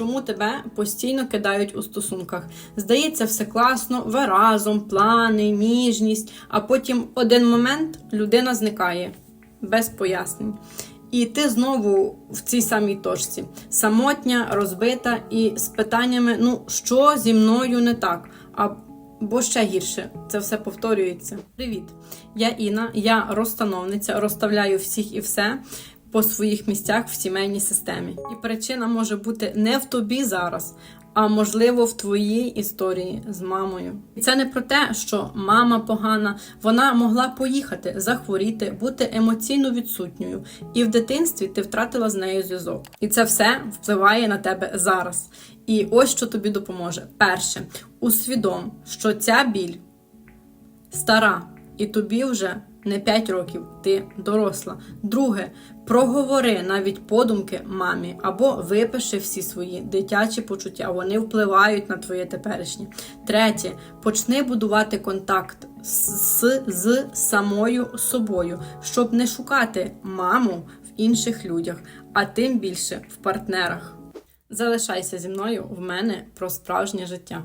чому тебе постійно кидають у стосунках. Здається, все класно, ви разом, плани, ніжність, а потім один момент людина зникає без пояснень. І ти знову в цій самій точці, самотня, розбита і з питаннями: ну що зі мною не так? А Бо ще гірше, це все повторюється. Привіт, я Інна, я розстановниця, розставляю всіх і все по своїх місцях в сімейній системі. І причина може бути не в тобі зараз, а можливо в твоїй історії з мамою. І це не про те, що мама погана, вона могла поїхати, захворіти, бути емоційно відсутньою. І в дитинстві ти втратила з нею зв'язок. І це все впливає на тебе зараз. І ось що тобі допоможе. Перше, усвідом, що ця біль стара, і тобі вже не 5 років, ти доросла. Друге, проговори навіть подумки мамі або випиши всі свої дитячі почуття, вони впливають на твоє теперішнє. Третє, почни будувати контакт з, з самою собою, щоб не шукати маму в інших людях, а тим більше в партнерах. Залишайся зі мною в мене про справжнє життя.